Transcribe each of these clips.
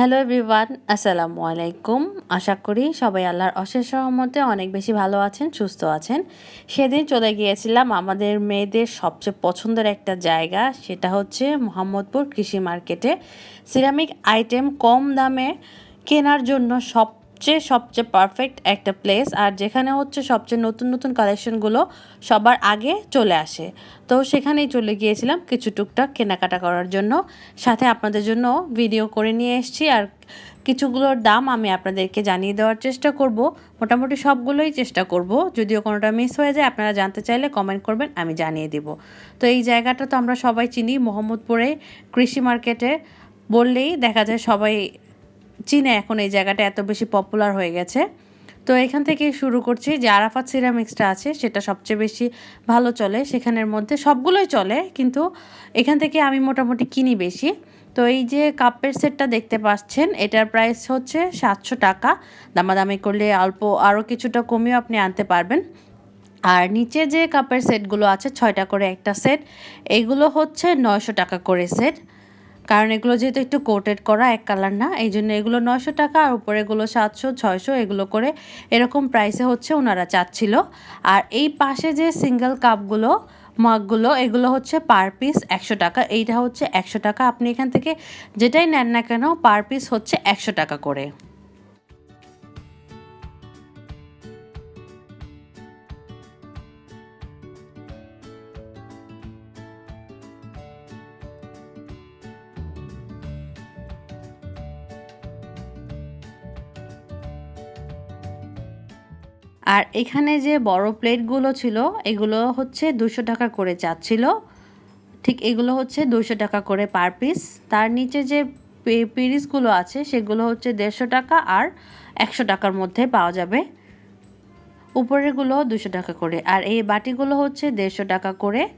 Hello everyone আসসালামু আলাইকুম আশা করি সবাই আল্লাহর অশেষ সহমতে অনেক বেশি ভালো আছেন, সুস্থ আছেন। সেদিন চলে গিয়েছিলাম আমাদের মেয়েদের সবচেয়ে পছন্দের একটা জায়গা, সেটা হচ্ছে মোহাম্মদপুর কৃষি মার্কেটে। সিরামিক আইটেম কম দামে কেনার জন্য সব সবচেয়ে সবচেয়ে পারফেক্ট একটা প্লেস আর যেখানে হচ্ছে সবচেয়ে নতুন নতুন কালেকশনগুলো সবার আগে চলে আসে। তো সেখানেই চলে গিয়েছিলাম কিছু টুকটাক কেনাকাটা করার জন্য। সাথে আপনাদের জন্য ভিডিও করে নিয়ে এসেছি আর কিছুগুলোর দাম আমি আপনাদেরকে জানিয়ে দেওয়ার চেষ্টা করব। মোটামুটি সবগুলোই চেষ্টা করব। যদিও কোনোটা মিস হয়ে যায়, আপনারা জানতে চাইলে কমেন্ট করবেন, আমি জানিয়ে দিব। তো এই জায়গাটা তো আমরা সবাই চিনি, মোহাম্মদপুরে কৃষি মার্কেটে বললেই দেখা যায় সবাই চীনে এখন এই জায়গাটা এত বেশি পপুলার হয়ে গেছে। তো এখান থেকে শুরু করছি যে আরাফাত সিরামিক্সটা আছে, সেটা সবচেয়ে বেশি ভালো চলে। সেখানের মধ্যে সবগুলোই চলে, কিন্তু এখান থেকে আমি মোটামুটি কিনি বেশি। তো এই যে কাপের সেটটা দেখতে পাচ্ছেন, এটার প্রাইস হচ্ছে সাতশো টাকা। দামাদামি করলে অল্প আরও কিছুটা কমিয়েও আপনি আনতে পারবেন। আর নিচে যে কাপের সেটগুলো আছে, ছয়টা করে একটা সেট, এগুলো হচ্ছে নয়শো টাকা করে সেট। কারণ এগুলো যেহেতু একটু কোটেড করা, এক কালার না, এই জন্য এগুলো নয়শো টাকা আর উপরে এগুলো সাতশো, ছয়শো, এগুলো করে এরকম প্রাইসে হচ্ছে ওনারা চাচ্ছিল। আর এই পাশে যে সিঙ্গেল কাপগুলো মগগুলো এগুলো হচ্ছে পার পিস একশো টাকা। এইটা হচ্ছে একশো টাকা। আপনি এখান থেকে যেটাই নেন না কেন পার পিস হচ্ছে একশো টাকা করে। আর এখানে যে বড় প্লেটগুলো ছিল, এগুলো হচ্ছে দুশো টাকা করে চাচ্ছিল। ঠিক এগুলো হচ্ছে দুশো টাকা করে পার পিস। তার নিচে যে পিরিসগুলো আছে, সেগুলো হচ্ছে দেড়শো টাকা আর একশো টাকার মধ্যে পাওয়া যাবে। উপরেরগুলো দুশো টাকা করে। আর এই বাটিগুলো হচ্ছে দেড়শো টাকা করে।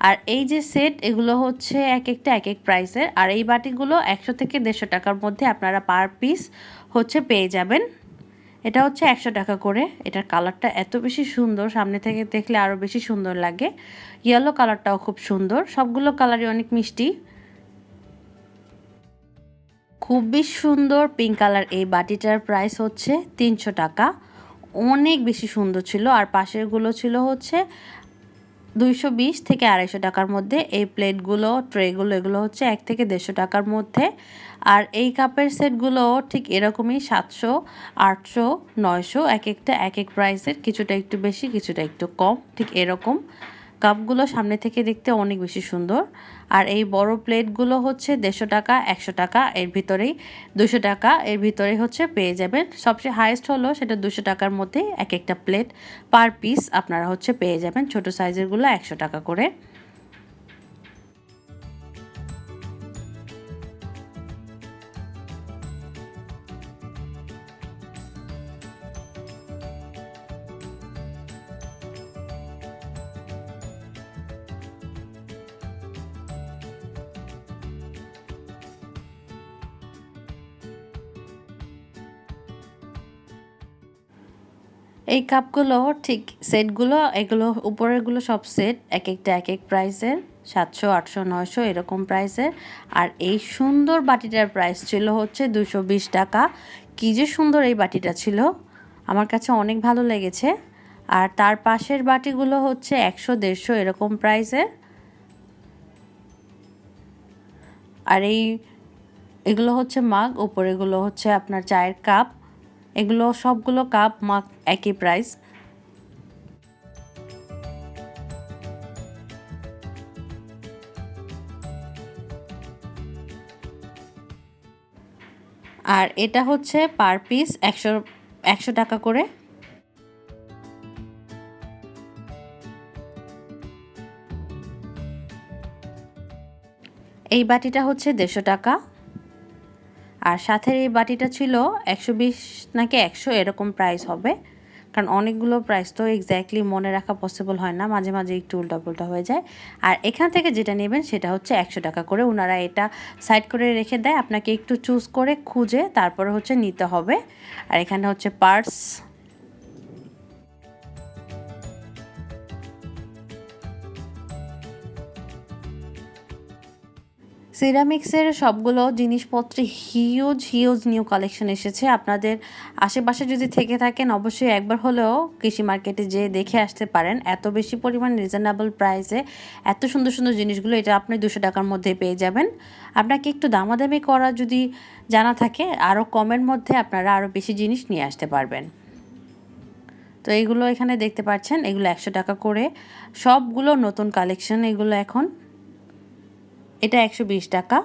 আর এই যে সেট, এগুলো হচ্ছে এক একটা এক এক প্রাইসের। আর এই বাটিগুলো একশো থেকে দেড়শো টাকার মধ্যে আপনারা পার পিস হচ্ছে পেয়ে যাবেন। এটা হচ্ছে একশো টাকা করে। এটার কালারটা এত বেশি সুন্দর, সামনে থেকে দেখলে আরও বেশি সুন্দর লাগে। ইয়েলো কালারটাও খুব সুন্দর, সবগুলো কালারই অনেক মিষ্টি। খুবই সুন্দর পিঙ্ক কালার এই বাটিটার প্রাইস হচ্ছে তিনশো টাকা। অনেক বেশি সুন্দর ছিল, আর পাশেরগুলো ছিল হচ্ছে দুইশো বিশ থেকে আড়াইশো টাকার মধ্যে এই প্লেটগুলো, ট্রেগুলো, এগুলো হচ্ছে এক থেকে দেড়শো টাকার মধ্যে। আর এই কাপের সেটগুলো ঠিক এরকমই সাতশো, আটশো, নয়শো, এক একটা, এক এক প্রাইসের, কিছুটা একটু বেশি, কিছুটা একটু কম, ঠিক এরকম। কাপগুলো সামনে থেকে দেখতে অনেক বেশি সুন্দর। আর এই বড় প্লেটগুলো হচ্ছে দেড়শো টাকা, একশো টাকা, এর ভিতরেই দুশো টাকা, এর ভিতরেই হচ্ছে পেয়ে যাবেন। সবচেয়ে হায়েস্ট হলো সেটা দুশো টাকার মধ্যে এক একটা প্লেট পার পিস আপনারা হচ্ছে পেয়ে যাবেন। ছোট সাইজেরগুলো একশো টাকা করে। এই কাপগুলো ঠিক সেটগুলো, এগুলো, উপরেরগুলো সব সেট এক একটা এক এক প্রাইসের, সাতশো, আটশো, নয়শো এরকম প্রাইসের। আর এই সুন্দর বাটিটার প্রাইস ছিল হচ্ছে দুশো বিশ টাকা। কী যে সুন্দর এই বাটিটা ছিল। আমার কাছে অনেক ভালো লেগেছে। আর তার পাশের বাটিগুলো হচ্ছে একশো, দেড়শো এরকম প্রাইসের। আর এই, এগুলো হচ্ছে মাগ উপরেগুলো হচ্ছে আপনার চায়ের কাপ। এগুলো সবগুলো কাপ মাক একই প্রাইস আর এটা হচ্ছে পার পিস একশো একশো টাকা করে। এই বাটিটা হচ্ছে দেড়শো টাকা। আর সাথে এই বাটিটা ছিল একশো বিশ নাকি একশো এরকম প্রাইস হবে। কারণ অনেকগুলো প্রাইস তো এক্স্যাক্টলি মনে রাখা পসিবল হয় না, মাঝে মাঝে একটু উল্টাপুল্টা হয়ে যায়। আর এখান থেকে যেটা নেবেন সেটা হচ্ছে একশো টাকা করে। ওনারা এটা সাইড করে রেখে দেয়। আপনাকে একটু চুজ করে খুঁজে তারপরে হচ্ছে নিতে হবে। আর এখানে হচ্ছে পার্স সিরামিক্সের সবগুলো জিনিসপত্রে হিউজ হিউজ নিউ কালেকশন এসেছে। আপনাদের আশেপাশে যদি থেকে থাকেন, অবশ্যই একবার হলেও কৃষি মার্কেটে যেয়ে দেখে আসতে পারেন। এত বেশি পরিমাণ রিজনেবল প্রাইসে এত সুন্দর সুন্দর জিনিসগুলো, এটা আপনি দুশো টাকার মধ্যে পেয়ে যাবেন। আপনাকে একটু দামাদামি করা যদি জানা থাকে আরও কমের মধ্যে আপনারা আরও বেশি জিনিস নিয়ে আসতে পারবেন। তো এইগুলো এখানে দেখতে পাচ্ছেন, এগুলো একশো টাকা করে। সবগুলো নতুন কালেকশন এগুলো এখন এটা একশো বিশ টাকা।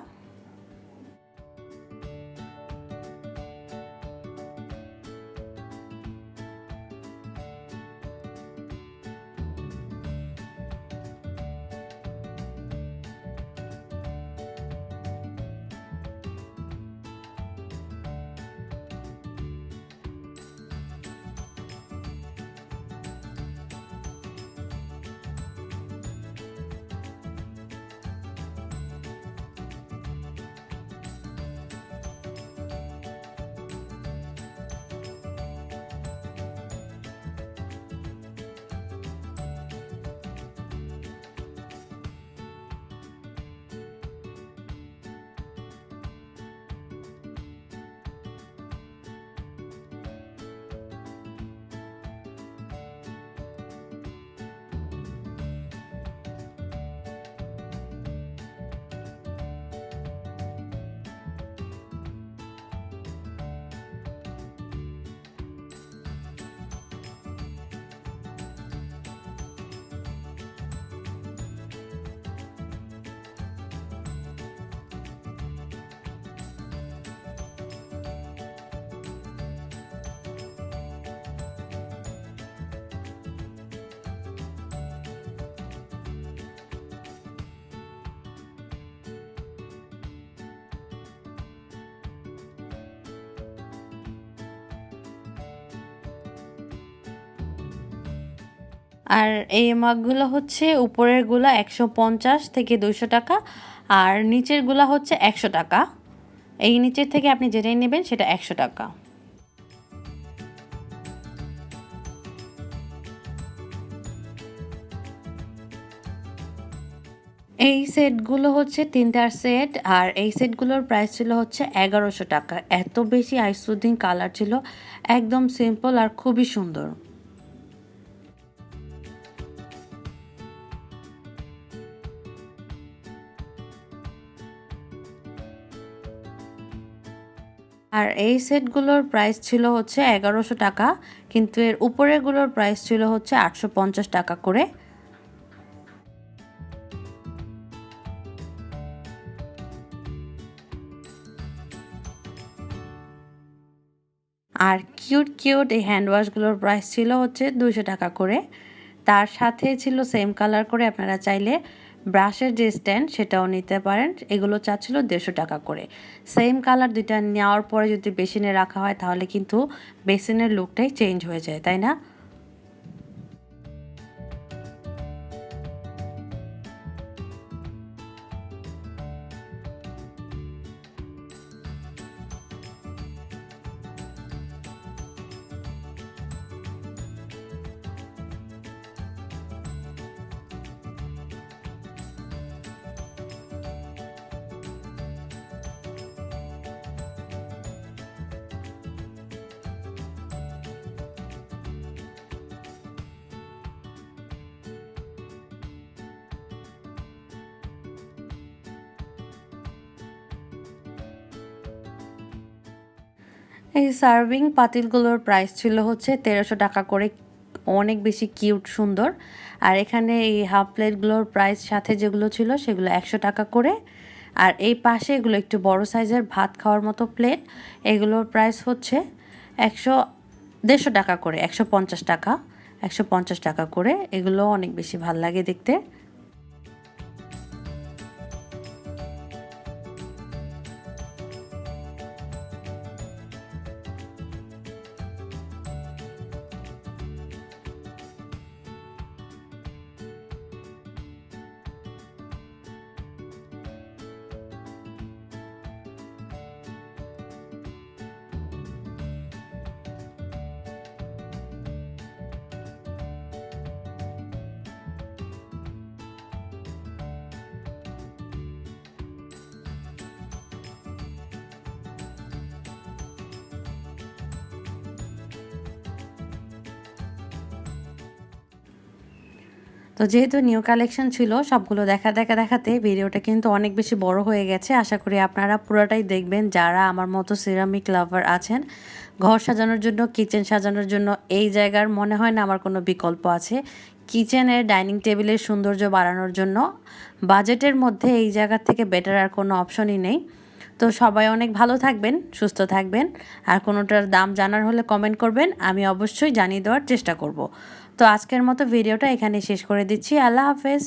আর এই মাগগুলো হচ্ছে উপরের উপরেরগুলো একশো পঞ্চাশ থেকে দুইশো টাকা, আর নিচের নিচেরগুলো হচ্ছে একশো টাকা। এই নিচের থেকে আপনি যেটাই নেবেন সেটা একশো টাকা। এই সেটগুলো হচ্ছে তিনটার সেট, আর এই সেটগুলোর প্রাইস ছিল হচ্ছে এগারোশো টাকা। এত বেশি আইসুদ্দিন কালার ছিল, একদম সিম্পল আর খুবই সুন্দর। আর এই সেটগুলোর প্রাইস ছিল হচ্ছে এগারোশো টাকা, কিন্তু এর উপরেগুলোর প্রাইস ছিল হচ্ছে আটশো পঞ্চাশ টাকা করে। আর কিউট কিউট এই হ্যান্ড ওয়াশগুলোর প্রাইস ছিল হচ্ছে দুশো টাকা করে। তার সাথে ছিল সেম কালার করে, আপনারা চাইলে ব্রাশের যে স্ট্যান্ড, সেটাও নিতে পারেন। এগুলো চাচ্ছিল দেড়শো টাকা করে। সেম কালার দুইটা নেওয়ার পরে যদি বেসিনে রাখা হয়, তাহলে কিন্তু বেসিনের লুকটাই চেঞ্জ হয়ে যায়, তাই না? এই সার্ভিং পাতিলগুলোর প্রাইস ছিল হচ্ছে তেরোশো টাকা করে, অনেক বেশি কিউট সুন্দর। আর এখানে এই হাফ প্লেটগুলোর প্রাইস সাথে যেগুলো ছিল সেগুলো একশো টাকা করে। আর এই পাশে এগুলো একটু বড় সাইজের ভাত খাওয়ার মতো প্লেট এগুলোর প্রাইস হচ্ছে একশো, দেড়শো টাকা করে, একশো পঞ্চাশ টাকা, একশো পঞ্চাশ টাকা করে। এগুলো অনেক বেশি ভালো লাগে দেখতে। তো যেহেতু নিউ কালেকশন ছিল, সবগুলো দেখা দেখা দেখাতে ভিডিওটা কিন্তু অনেক বেশি বড় হয়ে গেছে। আশা করি আপনারা পুরোটাই দেখবেন, যারা আমার মতো সিরামিক লাভার আছেন। ঘর সাজানোর জন্য কিচেন সাজানোর জন্য, এই জায়গার মনে হয় না আমার কোনো বিকল্প আছে। কিচেনের ডাইনিং টেবিলের সৌন্দর্য বাড়ানোর জন্য বাজেটের মধ্যে এই জায়গার থেকে বেটার আর কোনো অপশনই নেই। তো সবাই অনেক ভালো থাকবেন, সুস্থ থাকবেন। আর কোনোটার দাম জানার হলে কমেন্ট করবেন, আমি অবশ্যই জানিয়ে দেওয়ার চেষ্টা করব। তো আজকের মতো ভিডিওটা এখানে শেষ করে দিচ্ছি। আল্লাহ হাফেজ।